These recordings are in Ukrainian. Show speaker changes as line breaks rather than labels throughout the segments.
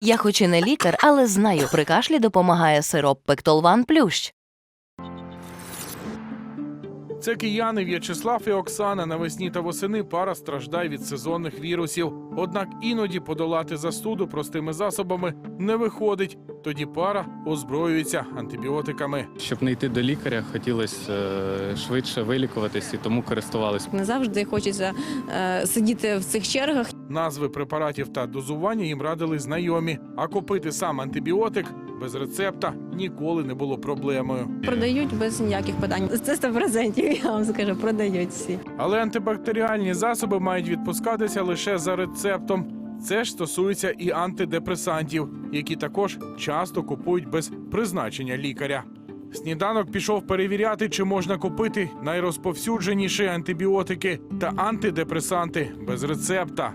Я хоч і не лікар, але знаю, при кашлі допомагає сироп Пектолван Плющ.
Це кияни В'ячеслав і Оксана. Навесні та восени пара страждає від сезонних вірусів. Однак іноді подолати застуду простими засобами не виходить. Тоді пара озброюється антибіотиками.
Щоб не йти до лікаря, хотілося е, швидше вилікуватись і тому користувались.
Не завжди хочеться е, сидіти в цих чергах.
Назви препаратів та дозування їм радили знайомі. А купити сам антибіотик без рецепта ніколи не було проблемою.
Продають без ніяких питань. Це 100%, я вам скажу, продають всі.
Але антибактеріальні засоби мають відпускатися лише за рецептом. Це ж стосується і антидепресантів, які також часто купують без призначення лікаря. Сніданок пішов перевіряти, чи можна купити найрозповсюдженіші антибіотики та антидепресанти без рецепта.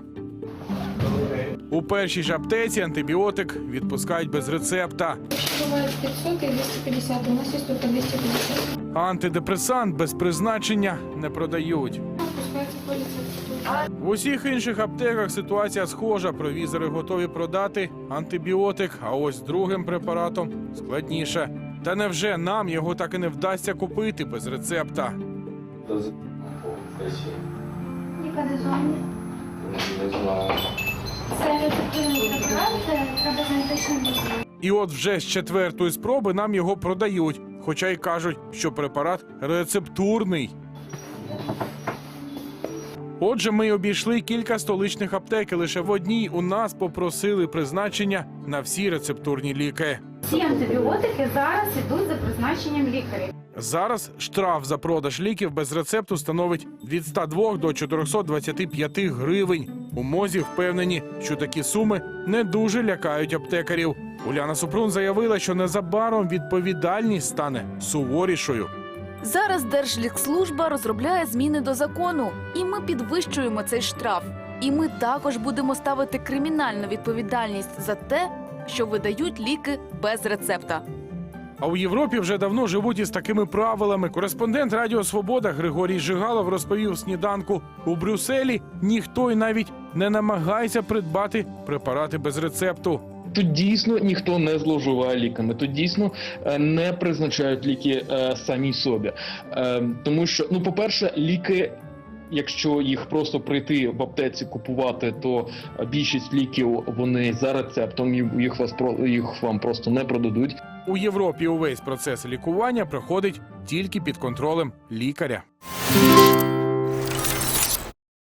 У першій ж аптеці антибіотик відпускають без рецепта.
Бывает 500 и 250, у нас есть только 250.
Антидепресант без призначення не продають.
Пускается по рецепту.
В усіх інших аптеках ситуація схожа. Провізори готові продати антибіотик, а ось з другим препаратом складніше. Та невже нам його так і не вдасться купити без рецепта?
Не знаю.
І от вже з четвертої спроби нам його продають, хоча й кажуть, що препарат рецептурний. Отже, ми обійшли кілька столичних аптек, лише в одній у нас попросили призначення на всі рецептурні ліки.
Ці антибіотики зараз ідуть за призначенням лікаря.
Зараз штраф за продаж ліків без рецепту становить від 102 до 425 гривень. У мозі впевнені, що такі суми не дуже лякають аптекарів. Уляна Супрун заявила, що незабаром відповідальність стане суворішою.
Зараз Держлікслужба розробляє зміни до закону, і ми підвищуємо цей штраф. І ми також будемо ставити кримінальну відповідальність за те, що видають ліки без рецепта.
А у Європі вже давно живуть із такими правилами. Кореспондент Радіо Свобода Григорій Жигалов розповів сніданку у Брюсселі. Ніхто й навіть не намагається придбати препарати без рецепту.
Тут дійсно ніхто не зловживає ліками, тут дійсно е, не призначають ліки е, самі собі. Е, Тому що, ну, по-перше, ліки. Якщо їх просто прийти в аптеці купувати, то більшість ліків вони за рецептом їх вас про їх вам просто не продадуть.
У Європі увесь процес лікування проходить тільки під контролем лікаря.